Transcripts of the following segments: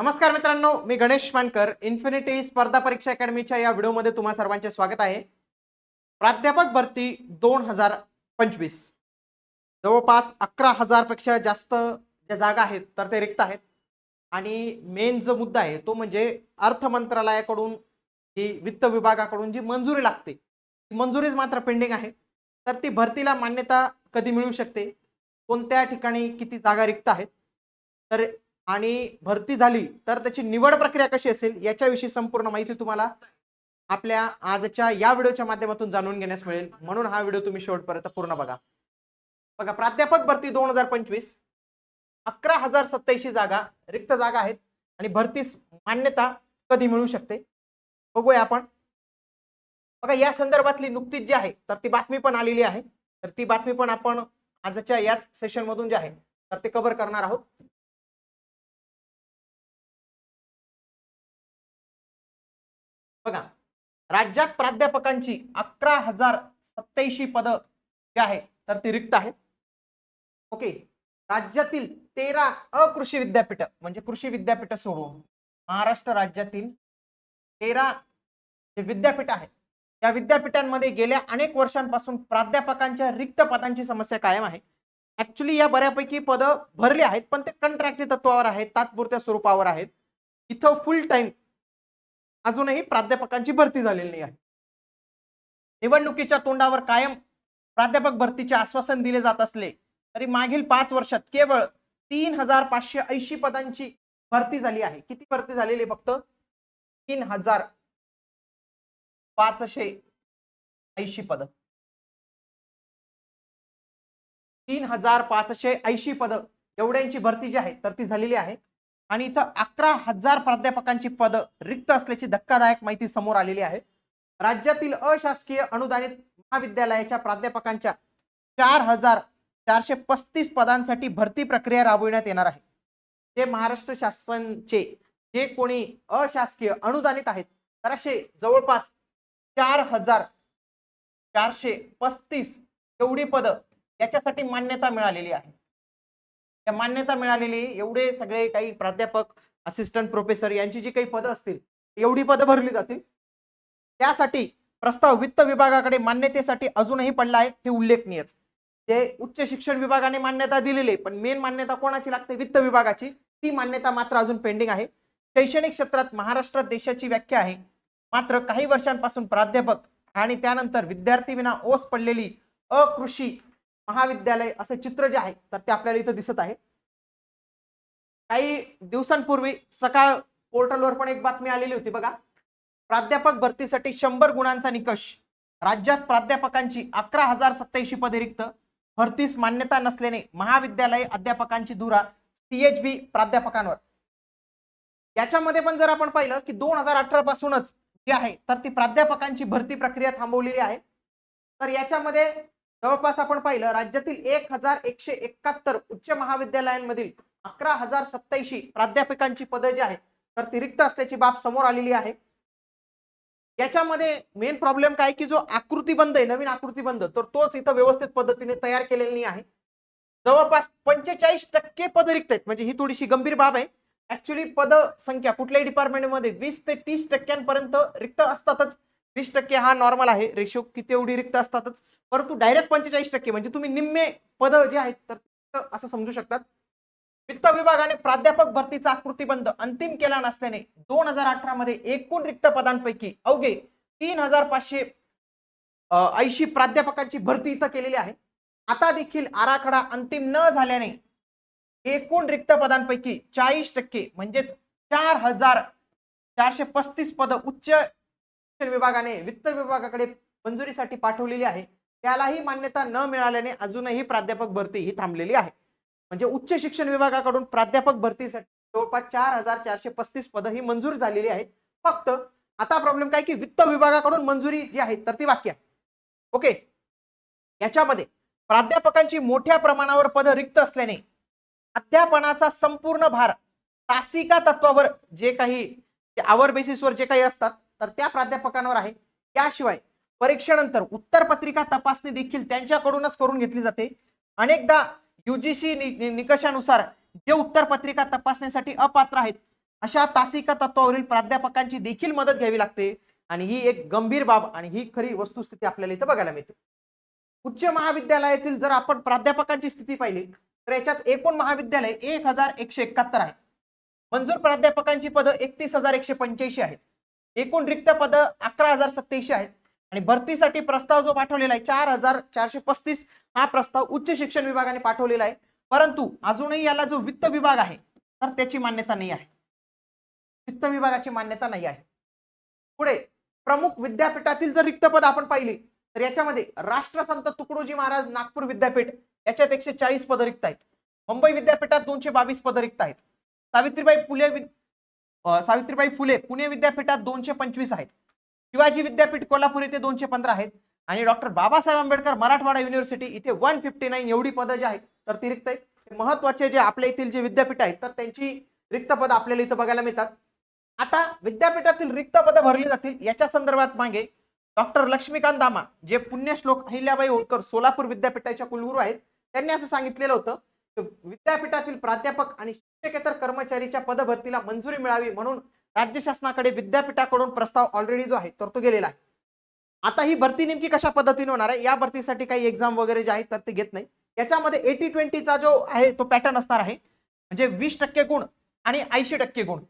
नमस्कार मित्रांनो मी गणेश मानकर. इन्फिनिटी स्पर्धा परीक्षा अकॅडमीच्या या व्हिडिओमध्ये तुम्हा सर्वांचे स्वागत आहे. प्राध्यापक भरती दोन हजार पंचवीस. जवळपास अकरा हजारपेक्षा जास्त ज्या जागा आहेत तर ते रिक्त आहेत. आणि मेन जो मुद्दा आहे तो म्हणजे अर्थ मंत्रालयाकडून ही वित्त विभागाकडून जी मंजुरी लागते ती मंजुरीच मात्र पेंडिंग आहे. तर ती भरतीला मान्यता कधी मिळू शकते? कोणत्या ठिकाणी किती जागा रिक्त आहेत? तर आणि भरती झाली तर त्याची निवड प्रक्रिया कशी असेल याच्याविषयी संपूर्ण माहिती तुम्हाला आपल्या आजच्या या व्हिडिओच्या माध्यमातून जाणून घेण्यास मिळेल. म्हणून हा व्हिडिओ तुम्ही शेवटपर्यंत पूर्ण बघा. बघा प्राध्यापक भरती दोन हजार पंचवीस अकरा हजार सत्याऐंशी जागा रिक्त जागा आहेत आणि भरतीस मान्यता कधी मिळू शकते? बघूया आपण. बघा या संदर्भातली नुकतीच जी आहे तर ती बातमी पण आलेली आहे. तर ती बातमी पण आपण आजच्या याच सेशन मधून जे आहे तर ते कव्हर करणार आहोत. राज्यात प्राध्यापकांची अकरा हजार सत्याऐंशी पदं जे आहे तर ती रिक्त आहेत. ओके. राज्यातील तेरा अकृषी विद्यापीठ म्हणजे कृषी विद्यापीठ सोडून महाराष्ट्र राज्यातील तेरा जे विद्यापीठ आहे त्या विद्यापीठांमध्ये गेल्या अनेक वर्षांपासून प्राध्यापकांच्या रिक्त पदांची समस्या कायम आहे. ऍक्च्युली या बऱ्यापैकी पदं भरली आहेत पण ते कंट्रॅक्टी तत्वावर आहेत तात्पुरत्या स्वरूपावर आहेत. इथं फुल टाइम अजूनही प्राध्यापकांची भरती झालेली नाही आहे. निवडणुकीच्या तोंडावर कायम प्राध्यापक भरतीचे आश्वासन दिले जात असले तरी मागील पाच वर्षात केवळ तीन हजार पाचशे ऐंशी पदांची भरती झाली आहे. किती भरती झालेली आहे फक्त? तीन हजार पाचशे ऐंशी पद. तीन हजार पाचशे ऐंशी पद एवढ्यांची भरती जी आहे तर ती झालेली आहे. आणि इथं अकरा हजार प्राध्यापकांची पद रिक्त असल्याची धक्कादायक माहिती समोर आलेली आहे. राज्यातील अशासकीय अनुदानित महाविद्यालयाच्या प्राध्यापकांच्या चार हजार चारशे पस्तीस पदांसाठी भरती प्रक्रिया राबविण्यात येणार आहे. जे महाराष्ट्र शासनाचे जे कोणी अशासकीय अनुदानित आहेत तर असे जवळपास चार हजार चारशे पस्तीस एवढी पदं याच्यासाठी मान्यता मिळालेली आहे. त्या मान्यता मिळालेली एवढे सगळे काही प्राध्यापक असिस्टंट प्रोफेसर यांची जी काही पदं असतील एवढी पदं भरली जातील. त्यासाठी प्रस्ताव वित्त विभागाकडे मान्यतेसाठी अजूनही पडला आहे हे उल्लेखनीयच. ते उच्च शिक्षण विभागाने मान्यता दिलेली आहे पण मेन मान्यता कोणाची लागते? वित्त विभागाची. ती मान्यता मात्र अजून पेंडिंग आहे. शैक्षणिक क्षेत्रात महाराष्ट्रात देशाची व्याख्या आहे. मात्र काही वर्षांपासून प्राध्यापक आणि त्यानंतर विद्यार्थी विना ओस पडलेली अकृषी महाविद्यालय असं चित्र जे आहे तर ते आपल्याला इथं दिसत आहे. काही दिवसांपूर्वी सकाळ पोर्टलवर पण एक बातमी आलेली होती बघा. प्राध्यापक भरतीसाठी शंभर गुणांचा निकष. राज्यात प्राध्यापकांची अकरा हजार सत्याऐंशी पदे रिक्त. भरतीस मान्यता नसल्याने महाविद्यालय अध्यापकांची धुरा सीएचबी प्राध्यापकांवर. याच्यामध्ये पण जर आपण पाहिलं की दोन हजार अठरा पासूनच जी आहे तर ती प्राध्यापकांची भरती प्रक्रिया थांबवलेली आहे. तर याच्यामध्ये जवळपास आपण पाहिलं राज्यातील एक हजार एकशे एकाहत्तर उच्च महाविद्यालयांमधील अकरा हजार सत्याऐंशी प्राध्यापकांची पदं जी आहेत तर ती रिक्त असल्याची बाब समोर आलेली आहे. याच्यामध्ये मेन प्रॉब्लेम काय की जो आकृतीबंध आहे नवीन आकृतीबंध तर तोच इथं व्यवस्थित पद्धतीने तयार केलेली आहे. जवळपास पंचेचाळीस टक्के पद रिक्त आहेत म्हणजे ही थोडीशी गंभीर बाब आहे. ऍक्च्युली पद संख्या कुठल्याही डिपार्टमेंटमध्ये वीस ते तीस टक्क्यांपर्यंत रिक्त असतातच. वीस टक्के हा नॉर्मल आहे. रेशो किती एवढी रिक्त असतातच. परंतु डायरेक्ट पंचेचाळीस टक्के म्हणजे तुम्ही निम्मे पद जे आहेत तर असं समजू शकतात. वित्त विभागाने प्राध्यापक भरतीचा आकृतीबंध अंतिम केला नसल्याने दोन हजार अठरा मध्ये एकूण रिक्त पदांपैकी अवघे तीन हजार पाचशे ऐंशी प्राध्यापकांची भरती इथं केलेली आहे. आता देखील आराखडा अंतिम न झाल्याने एकूण रिक्त पदांपैकी चाळीस टक्के म्हणजेच चार हजार चारशे पस्तीस पद उच्च विभागाने वित्त विभागाकडे मंजुरीसाठी पाठवलेली आहे. त्यालाही मान्यता न मिळाल्याने अजूनही प्राध्यापक भरती ही थांबलेली आहे. म्हणजे उच्च शिक्षण विभागाकडून प्राध्यापक भरतीसाठी जवळपास चार हजार चारशे पस्तीस पद ही मंजूर झालेली आहेत. फक्त आता प्रॉब्लेम काय की वित्त विभागाकडून मंजुरी जी आहे तर ती वाक्य आहे. ओके याच्यामध्ये प्राध्यापकांची मोठ्या प्रमाणावर पद रिक्त असल्याने अध्यापनाचा संपूर्ण भार तासिका तत्वावर जे काही आवर बेसिसवर जे काही असतात तर त्या प्राध्यापकांवर आहे. त्याशिवाय परीक्षेनंतर उत्तरपत्रिका तपासणी देखील त्यांच्याकडूनच करून घेतली जाते. अनेकदा युजीसी निकषानुसार जे उत्तरपत्रिका तपासण्यासाठी अपात्र आहेत अशा तासिका तत्वावरील प्राध्यापकांची देखील मदत घ्यावी लागते. आणि ही एक गंभीर बाब आणि ही खरी वस्तुस्थिती आपल्याला इथं बघायला मिळते. उच्च महाविद्यालयातील जर आपण प्राध्यापकांची स्थिती पाहिली तर याच्यात एकूण महाविद्यालय एक हजार एकशे एकाहत्तर आहे मंजूर प्राध्यापकांची पदं एकतीस हजार एकशे पंच्याऐंशी आहेत. एकूण रिक्त पद अकरा हजार सत्याऐंशी आहेत. आणि भरतीसाठी प्रस्ताव जो पाठवलेला आहे चार हजार चारशे पस्तीस हा प्रस्ताव उच्च शिक्षण विभागाने पाठवलेला आहे. परंतु अजूनही याला जो वित्त विभाग आहे तर त्याची मान्यता नाही आहे. वित्त विभागाची मान्यता नाही आहे. पुढे प्रमुख विद्यापीठातील जर रिक्त पद आपण पाहिले तर याच्यामध्ये राष्ट्रसंत तुकडोजी महाराज नागपूर विद्यापीठ याच्यात एकशे चाळीस पद रिक्त आहेत. मुंबई विद्यापीठात दोनशे बावीस पद रिक्त आहेत. सावित्रीबाई फुले सावित्रीबाई फुले पुणे विद्यापीठात दोनशे पंचवीस आहेत. शिवाजी विद्यापीठ कोल्हापूर इथे दोनशे पंधरा आहेत. आणि डॉक्टर बाबासाहेब आंबेडकर मराठवाडा युनिव्हर्सिटी इथे वन फिफ्टी नाईन एवढी पदं जी आहेत तर ती रिक्त आहेत. महत्त्वाचे जे आपल्या येथील जे विद्यापीठ आहेत तर त्यांची रिक्त पदं आपल्याला इथं बघायला मिळतात. आता विद्यापीठातील रिक्त पदं भरली जातील याच्या संदर्भात मागे डॉक्टर लक्ष्मीकांत दामा जे पुण्यश्लोक अहिल्याबाई होळकर सोलापूर विद्यापीठाच्या कुलगुरू आहेत त्यांनी असं सांगितलेलं होतं की विद्यापीठातील प्राध्यापक आणि शिक्षकेतर कर्मचारीच्या पदभरतीला मंजुरी मिळावी म्हणून राज्य शासनाकडे विद्यापीठाकडून प्रस्ताव ऑलरेडी जो आहे तर तो गेलेला आहे. आता ही भरती नेमकी कशा पद्धतीने होणार आहे? या भरतीसाठी काही एक्झाम वगैरे जे आहेत तर ते घेत नाही. याच्यामध्ये एटी ट्वेंटीचा जो आहे तो पॅटर्न असणार आहे. म्हणजे वीस टक्के गुण आणि ऐंशी टक्के गुण.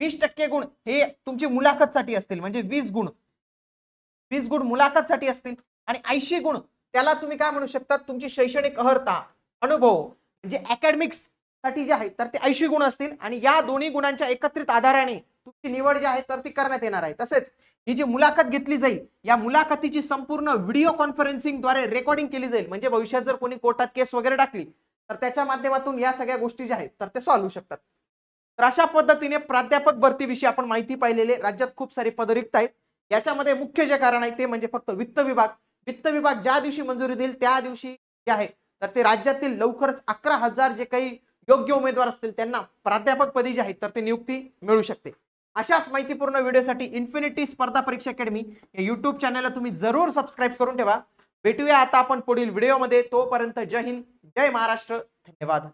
वीस टक्के गुण हे तुमची मुलाखतसाठी असतील. म्हणजे वीस गुण. वीस गुण मुलाखतसाठी असतील आणि ऐंशी गुण. त्याला तुम्ही काय म्हणू शकता? तुमची शैक्षणिक अहर्ता अनुभव म्हणजे अकॅडमिक्स साठी जे आहे तर ते ऐंशी गुण असतील आणि या दोन्ही गुणांच्या एकत्रित आधाराने तुमची निवड जी आहे तर ती करण्यात येणार आहे. तसेच ही जी मुलाखत घेतली जाईल या मुलाखतीची संपूर्ण व्हिडिओ कॉन्फरन्सिंगद्वारे रेकॉर्डिंग केली जाईल. म्हणजे भविष्यात जर कोणी कोर्टात केस वगैरे टाकली तर त्याच्या माध्यमातून या सगळ्या गोष्टी ज्या आहेत तर ते सॉल्व्ह होऊ शकतात. तर अशा पद्धतीने प्राध्यापक भरतीविषयी आपण माहिती पाहिलेली राज्यात खूप सारी पद रिक्त आहेत. याच्यामध्ये मुख्य जे कारण आहे ते म्हणजे फक्त वित्त विभाग. वित्त विभाग ज्या दिवशी मंजुरी देईल त्या दिवशी जे आहे तर ते राज्यातील लवकरच अकरा हजार जे काही योग्य उमेदवार असतील त्यांना प्राध्यापक पदी जे आहेत तर ते नियुक्ती मिळू शकते. अशाच माहितीपूर्ण व्हिडिओसाठी इन्फिनिटी स्पर्धा परीक्षा अकॅडमी या युट्यूब चॅनलला तुम्ही जरूर सबस्क्राईब करून ठेवा. भेटूया आता आपण पुढील व्हिडिओमध्ये. तोपर्यंत जय हिंद जय महाराष्ट्र. धन्यवाद.